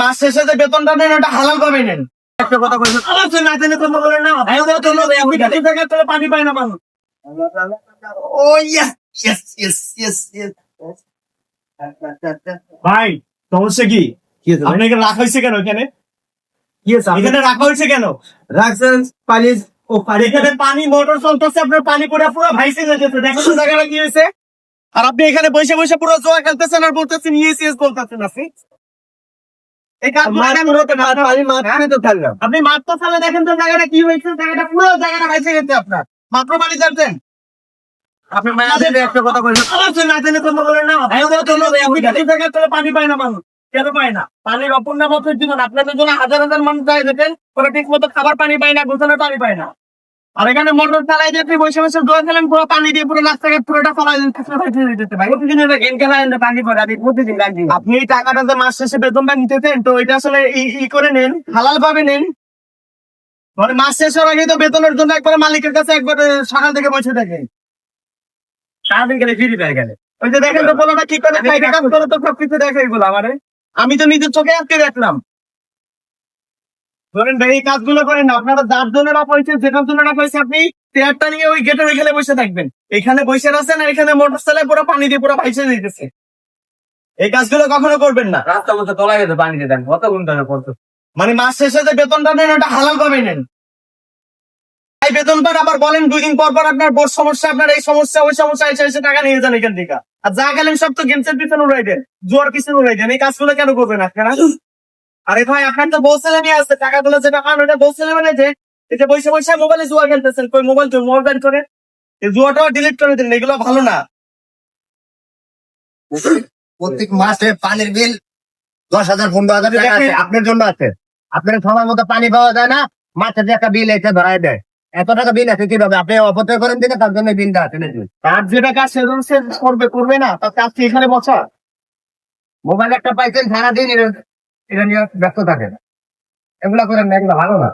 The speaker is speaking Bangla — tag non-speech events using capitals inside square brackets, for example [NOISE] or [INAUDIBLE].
মাস শেষে যে বেতনটা নেন ওটা হালাল ভাবে নেন। একটা কথা বলছেন আমার তো না জেনে বলেন না ভাই ওদের তো লোক গাড়ি থেকে পানি পায় না মানুষ। ও yes yes yes yes yes ভাই সমস্যা কি আপনাকে রাখা হয়েছে কেন এখানে? এখানে রাখা হয়েছে কেন? রাখছেন পানি ও আর এখানে পানি মোটর চলতেছে আপনার পানি পুরো পুরো ভাইসে যেতেছে দেখেন তো জায়গাটা কি হয়েছে। আর আপনি এখানে বসে বসে পুরো জোয়া খেলতেছেন আর বলতেছেন ইয়েস ইয়েস বলতেছেন আপনি। আপনি মাত্র ফেলে দেখেন তো জায়গাটা কি হয়েছে জায়গাটা পুরো জায়গাটা বেঁচে গেছে আপনার। মাত্র বাড়ি জানতেন আপনি একটা কথা বলছেন না বলেন তো পানি পায় না মানুষ। কেন পায় না? পানির অপূর্ণ আপনাদের জন্য হাজার হাজার মানুষ যায় দেখেন ওরা ঠিক মতো খাবার পানি পায় না গোছানোর পানি পায় না। আর এখানে মোটর চালাই দিয়ে আপনি বসে বসে দোয়া খেলেন পুরো পানি দিয়ে পুরো রাস্তাঘাট পুরোটা ফলাই দেন ভাই [LAUGHS] প্রতিদিন এটা গেম খেলা এনে পানি পড়ে আপনি প্রতিদিন রাখি আপনি টাকাটা যে মাস শেষে বেতনটা নিতেছেন তো এটা আসলে ই- করে নেন হালাল ভাবে নেন। মানে মাস শেষ হওয়ার আগে তো বেতনের জন্য একবারে মালিকের কাছে একবার সকাল থেকে বসে থাকে। সারাদিন গেলে ফিরি পেয়ে গেলে ওই যে দেখেন তো বলোটা কি করে খাইতে কাজ করে তো সবকিছু দেখে এগুলো আমারে। আমি তো নিজের চোখে আজকে দেখলাম ধরেন ভাই এই কাজগুলো করেন আপনারা যার জন্য না পয়সা যেটার জন্য না পয়সা আপনি চেয়ারটা নিয়ে ওই গেটের ওইখানে বসে থাকবেন। এখানে বসে আছেন আর এখানে মোটর চালায় পুরো পানি দিয়ে পুরো ভাইসে দিতেছে এই কাজগুলো কখনো করবেন না। রাস্তা মতো তোলা গেছে পানি দিয়ে দেন। কত ঘণ্টা পড়তো। মানে মাস শেষে যে বেতনটা নেন ওটা হালাল ভাবে নেন। এই বেতন পান আবার বলেন দুই দিন পর পর আপনার বড় সমস্যা আপনার এই সমস্যা ওই সমস্যা এসে এসে টাকা নিয়ে যান এখান থেকে। আর যা গেলেন সব তো গেমসের পিছনে উড়াই দেন জোয়ার পিছনে উড়াই দেন। এই কাজগুলো কেন করবেন আপনারা? আরে ভাই আপনার তো বলছিলেন নিয়ে টাকা টাকাগুলো যেটা পান ওটা বলছিলেন মানে যে? যে বসে বসে মোবাইলে জুয়া খেলতেছেন কই মোবাইল তো মোবাইল করে? এই জুয়াটা ডিলিট করে দিন এগুলো ভালো না। প্রত্যেক মাসে পানির বিল দশ হাজার পনেরো হাজার টাকা আছে আপনার জন্য আছে। আপনার সময় মতো পানি পাওয়া যায় না মাসে যে একটা বিল এসে ধরাই দেয়। এত টাকা বিল আছে কীভাবে? আপনি অপচয় করেন দিনে তার জন্য বিলটা আছে তার যেটা কাজ সেজন সে করবে করবে না তার কাজ কি এখানে বসা? মোবাইল একটা পাইছেন সারাদিন এটা নিয়ে ব্যস্ত থাকে না। এগুলা করে মেঘলা ভালো না।